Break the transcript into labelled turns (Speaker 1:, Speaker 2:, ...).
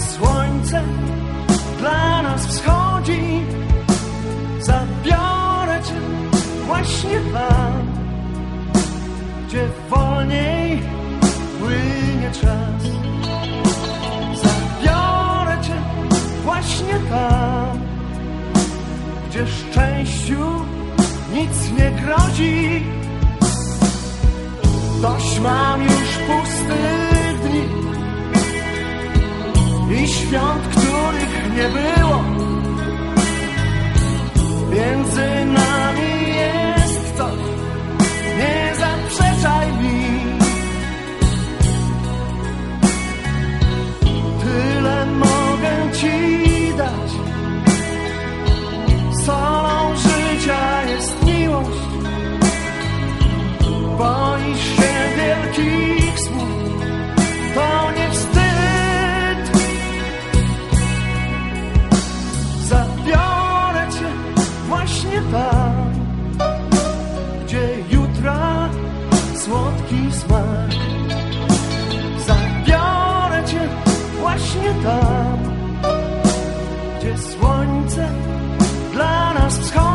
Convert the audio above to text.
Speaker 1: słońce dla nas wschodzi. Zabiorę cię właśnie tam, gdzie wolniej płynie czas. Zabiorę cię właśnie tam, gdzie szczęściu nic nie grozi.
Speaker 2: Dość mam już pustych dni i świąt, których nie było. Słodki smak. Zabiorę cię właśnie tam, gdzie słońce dla nas wschodzi.